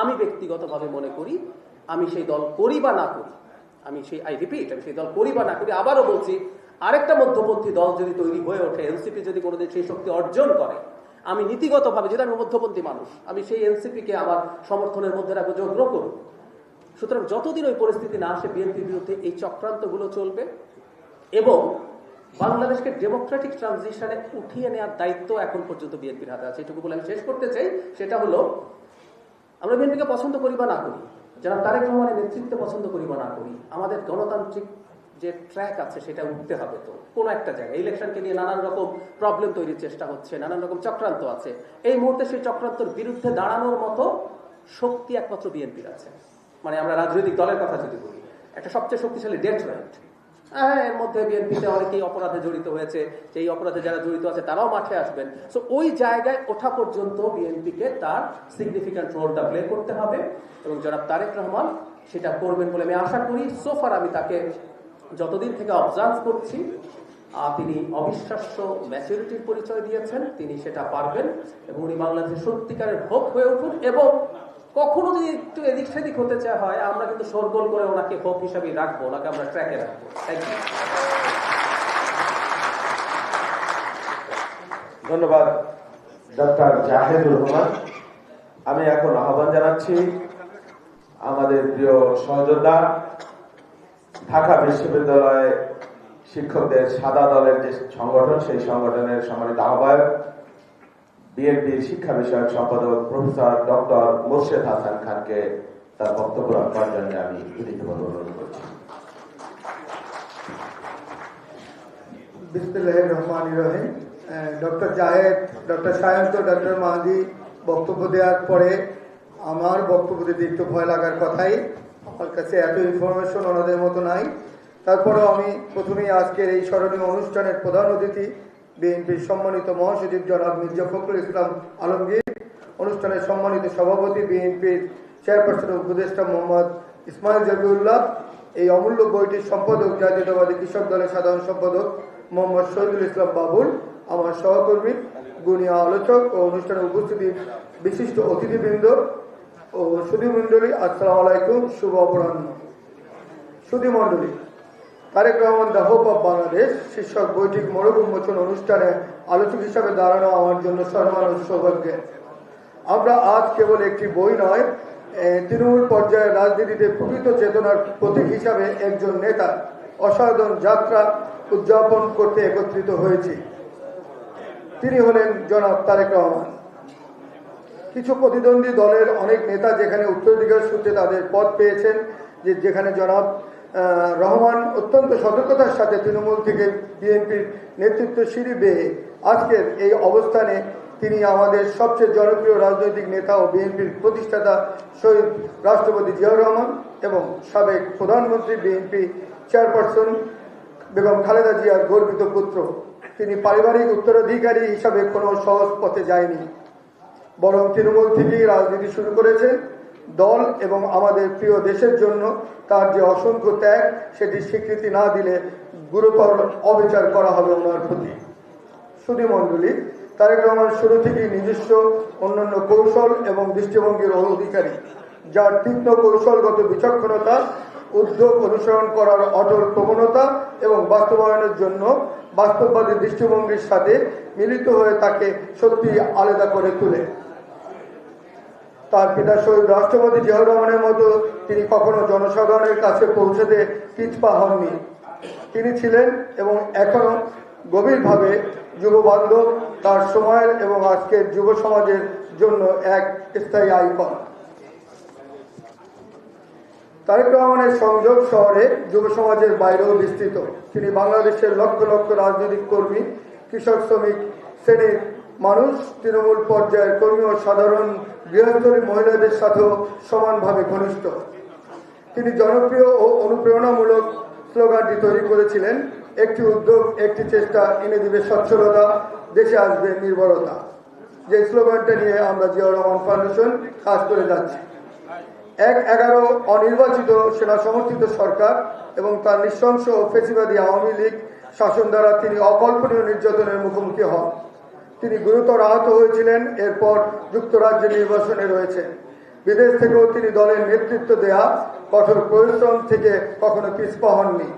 আমি ব্যক্তিগতভাবে মনে করি, আমি সেই দল করি বা না করি, আমি সেই আই রিপিট আমি সেই দল করি বা না করি, আবারও বলছি, আরেকটা মধ্যপন্থী দল যদি তৈরি হয়ে ওঠে এনসিপি যদি কোনোদিন সেই শক্তি অর্জন করে, আমি নীতিগতভাবে যেটা আমি মধ্যপন্থী মানুষ, আমি সেই এনসিপিকে আমার সমর্থনের মধ্যে রাখব যোগ্য করব সুতরাং যতদিন ওই পরিস্থিতি না আসে বিএনপির বিরুদ্ধে এই চক্রান্তগুলো চলবে এবং বাংলাদেশকে ডেমোক্রেটিক ট্রানজিশনে উঠিয়ে নেওয়ার দায়িত্ব এখন পর্যন্ত বিএনপির হাতে আছে। এটুকু বলে আমি শেষ করতে চাই, সেটা হলো আমরা বিএনপিকে পছন্দ করি বা না করি যারা তারেক রহমানের নেতৃত্বে পছন্দ করি বা না করি, আমাদের গণতান্ত্রিক যে ট্র্যাক আছে সেটা উঠতে হবে তো, কোনো একটা জায়গায়। ইলেকশনকে নিয়ে নানান রকম প্রবলেম তৈরির চেষ্টা হচ্ছে, নানান রকম চক্রান্ত আছে। এই মুহূর্তে সেই চক্রান্তর বিরুদ্ধে দাঁড়ানোর মতো শক্তি একমাত্র বিএনপির আছে। মানে আমরা রাজনৈতিক দলের কথা যদি বলি, একটা সবচেয়ে শক্তিশালী ডেট রাইট এর মধ্যে বিএনপিতে অনেকেই অপরাধে জড়িত হয়েছে। সেই অপরাধে যারা জড়িত আছে, তারাও মাঠে আসবেন। সো ওই জায়গায় ওঠা পর্যন্ত বিএনপিকে তার সিগনিফিক্যান্ট রোলটা প্লে করতে হবে এবং জনাব তারেক রহমান সেটা করবেন বলে আমি আশা করি। সোফার আমি তাকে যতদিন থেকে অবজার্ভ করছি তিনি অবিশ্বাস্য ম্যাচুরিটির পরিচয় দিয়েছেন। তিনি সেটা পারবেন এবং উনি বাংলাদেশের সত্যিকারের ভোগ হয়ে উঠুন এবং কখনো যদি একটু এদিক সেদিক হতে চা হয়, আমরা কিন্তু সরগোল করে ওনাকে হোক হিসাবে রাখব, ওনাকে আমরা ট্র্যাকে রাখব। ধন্যবাদ ডক্টর জাহেদুর রহমান। আমি এখন আহ্বান জানাচ্ছি আমাদের প্রিয় সহযোদ্ধা, ঢাকা বিশ্ববিদ্যালয়ে শিক্ষকদের সাদা দলের যে সংগঠন, সেই সংগঠনের সম্মানিত আহ্বায়ক। বিএনপির শিক্ষা বিষয়ক সম্পাদক প্রফেসর ডক্টর মোর্শেদ হাসান খানকে তার বক্তব্য রাখবার জন্য আমি বিনীতভাবে অনুরোধ করছি। Rahman Rahim. Doctor Zahed, doctor Sayanta, doctor Mahadi বক্তব্য দেওয়ার পরে আমার বক্তব্য দিতে একটু ভয় লাগার কথাই। আমার কাছে এত ইনফরমেশন ওনাদের মতো নাই। তারপরেও আমি প্রথমেই আজকের এই স্মরণীয় অনুষ্ঠানের প্রধান অতিথি বিএনপির সম্মানিত মহাসচিব জনাব মির্জা ফখরুল ইসলাম আলমগীর অনুষ্ঠানের সম্মানিত সভাপতি বিএনপির চেয়ারপারসন উপদেষ্টা মোহাম্মদ ইসমাইল জবিউল্লাহ এই অমূল্য বইটির সম্পাদক জাতীয়তাবাদী কৃষক দলের সাধারণ সম্পাদক মোহাম্মদ শহীদুল ইসলাম বাবুল, আমার সহকর্মী গুণীয় আলোচক ও অনুষ্ঠানে উপস্থিতি বিশিষ্ট অতিথিবৃন্দ ও সুধীমণ্ডলী, আসসালামু আলাইকুম, শুভ অপরাহ্ন। সুধীমণ্ডলী Tarique Rahman the hope of Bangladesh শীর্ষক বইটির মোড়ক উন্মোচন অনুষ্ঠানে আলোচক হিসাবে দাঁড়ানো আমার জন্য সর্বানন্দ সৌভাগ্যের আমরা আজ কেবল একটি বই নয় তৃণমূল পর্যায়ে রাজনীতিতে প্রকৃত চেতনার প্রতীক হিসাবে একজন নেতা অসাধারণ যাত্রা উদযাপন করতে একত্রিত হয়েছি তিনি হলেন জনাব তারেক রহমান কিছু প্রতিদ্বন্দ্বী দলের অনেক নেতা যেখানে উত্তরাধিকার সূত্রে তাদের পদ পেয়েছেন যে যেখানে জনাব রহমান অত্যন্ত সতর্কতার সাথে তৃণমূল থেকে বিএনপির নেতৃত্ব সিঁড়ি বেয়ে আজকের এই অবস্থানে তিনি আমাদের সবচেয়ে জনপ্রিয় রাজনৈতিক নেতা ও বিএনপির প্রতিষ্ঠাতা শহীদ রাষ্ট্রপতি জিয়াউর রহমান এবং সাবেক প্রধানমন্ত্রী বিএনপি চেয়ারপারসন বেগম খালেদা জিয়ার গর্বিত পুত্র। তিনি পারিবারিক উত্তরাধিকারী হিসাবে কোনো সহজ পথে যায়নি। বরং তৃণমূল থেকেই রাজনীতি শুরু করেছে দল এবং আমাদের প্রিয় দেশের জন্য তার যে অসংখ্য ত্যাগ, সেটি স্বীকৃতি না দিলে গুরুতর অবিচার করা হবে ওনার প্রতি। সুধীমণ্ডলী তারেক রহমান শুরু থেকেই নিজস্ব অন্যান্য কৌশল এবং দৃষ্টিভঙ্গির অধিকারী, যার তীক্ষ্ণ কৌশলগত বিচক্ষণতা, উদ্যোগ অনুসরণ করার অটল প্রবণতা এবং বাস্তবায়নের জন্য বাস্তববাদী দৃষ্টিভঙ্গির সাথে মিলিত হয়ে তাকে সত্যি আলাদা করে তোলে। তার পিতা শহীদ রাষ্ট্রপতি জিয়াউর রহমানের মতো তিনি কখনো জনসাধারণের কাছে পৌঁছতে পিছপা হননি। তিনি ছিলেন এবং এখনও গভীরভাবে যুব বান্ধব তার সময়ের এবং আজকের যুব সমাজের জন্য এক স্থায়ী আইকন। তারেক রহমানের সংযোগ শহরে যুব সমাজের বাইরেও বিস্তৃত। তিনি বাংলাদেশের লক্ষ লক্ষ রাজনৈতিক কর্মী, কৃষক, শ্রমিক, শ্রেণির মানুষ তৃণমূল পর্যায়ের কর্মী ও সাধারণ গৃহস্থলী মহিলাদের সাথেও সমানভাবে ঘনিষ্ঠ। তিনি জনপ্রিয় ও অনুপ্রেরণামূলক স্লোগানটি তৈরি করেছিলেন, একটি উদ্যোগ, একটি চেষ্টা, এনে দিবে স্বচ্ছলতা দেশে আসবে নির্ভরতা যে স্লোগানটা নিয়ে আমরা জিয়াউর রহমান ফাউন্ডেশন কাজ করে যাচ্ছি। এক এগারো অনির্বাচিত সেনা সমর্থিত সরকার এবং তার নৃশংস ও ফেসিবাদী আওয়ামী লীগ শাসন দ্বারা তিনি অকল্পনীয় নির্যাতনের মুখোমুখি হন। তিনি গুরুতর আহত হয়েছিলেন, এরপর যুক্তরাজ্যে নির্বাচনে রয়েছে। বিদেশ থেকেও তিনি দলের নেতৃত্ব দেয়া কঠোর পরিশ্রম থেকে কখনো পিছপা হননি।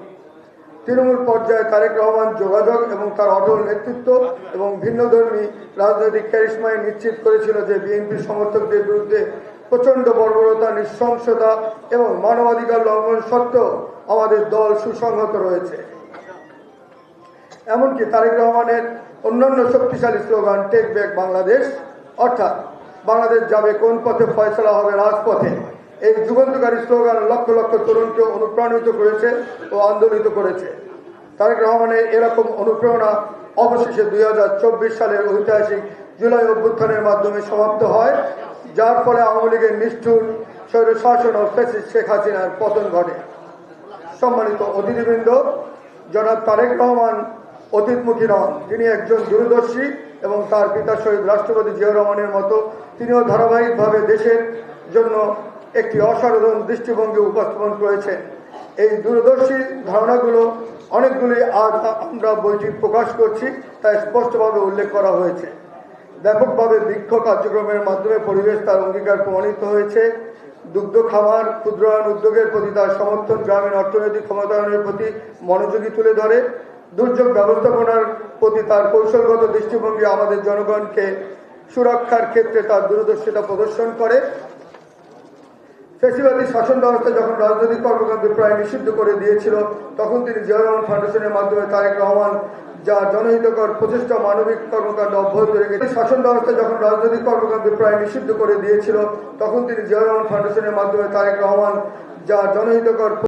তৃণমূল পর্যায়ে তারেক রহমান যোগাযোগ এবং তার অটল নেতৃত্ব এবং ভিন্নধর্মী রাজনৈতিক ক্যারিশমায় নিশ্চিত করেছিল যে বিএনপি সমর্থকদের বিরুদ্ধে প্রচণ্ড বর্বরতা, নৃশংসতা এবং মানবাধিকার লঙ্ঘন সত্ত্বেও আমাদের দল সুসংহত রয়েছে। এমনকি তারেক রহমানের অন্যান্য শক্তিশালী স্লোগান টেক ব্যাক বাংলাদেশ অর্থাৎ বাংলাদেশ যাবে কোন পথে ফয়সলা হবে রাজপথে। এই যুগান্তকারী স্লোগান লক্ষ লক্ষ তরুণকে অনুপ্রাণিত করেছে ও আন্দোলিত করেছে। তারেক রহমানের এরকম অনুপ্রেরণা অবশেষে দুই হাজার চব্বিশ সালের ঐতিহাসিক জুলাই অভ্যুত্থানের মাধ্যমে সমাপ্ত হয়, যার ফলে আওয়ামী লীগের নিষ্ঠুর স্বৈর শাসন ও ফ্যাসিস্ট শেখ হাসিনার পতন ঘটে। সম্মানিত অতিথিবৃন্দ, জনাব তারেক রহমান অতীতমুখী নন। তিনি একজন দূরদর্শী এবং তার পিতা শহীদ রাষ্ট্রপতি জিয়া রহমানের মতো। তিনিও ধারাবাহিকভাবে দেশের জন্য একটি অসাধারণ দৃষ্টিভঙ্গি উপস্থাপন করেছেন। এই দূরদর্শী ধারণাগুলো অনেকগুলি আজ আমরা বইটি প্রকাশ করছি তা স্পষ্টভাবে উল্লেখ করা হয়েছে। ব্যাপকভাবে বৃক্ষ কার্যক্রমের মাধ্যমে পরিবেশ তার অঙ্গীকার প্রমাণিত হয়েছে। দুগ্ধ খামার, ক্ষুদ্রায়ন উদ্যোগের প্রতি তার সমর্থন গ্রামীণ অর্থনৈতিক ক্ষমতায়নের প্রতি মনোযোগী তুলে ধরে। দুর্যোগ ব্যবস্থাপনার প্রতি তার কৌশলগত দৃষ্টিভঙ্গি আমাদের জনগণকে সুরক্ষার ক্ষেত্রে তার দূরদর্শিতা প্রদর্শন করে। ফেসিবাদী শাসন ব্যবস্থা যখন রাজনৈতিক কর্মকাণ্ড প্রায় নিষিদ্ধ করে দিয়েছিল, তখন তিনি জিয়া রহমান ফাউন্ডেশনের মাধ্যমে তারেক রহমান যা জনহিতকর প্রচেষ্টা মানবিক কর্মকাণ্ড অব্যাহত রেখেছে শাসন ব্যবস্থা যখন রাজনৈতিক কর্মকাণ্ড প্রায় নিষিদ্ধ করে দিয়েছিল, তখন তিনি জিয়া রহমান ফাউন্ডেশনের মাধ্যমে তারেক রহমান যা জনহিতকর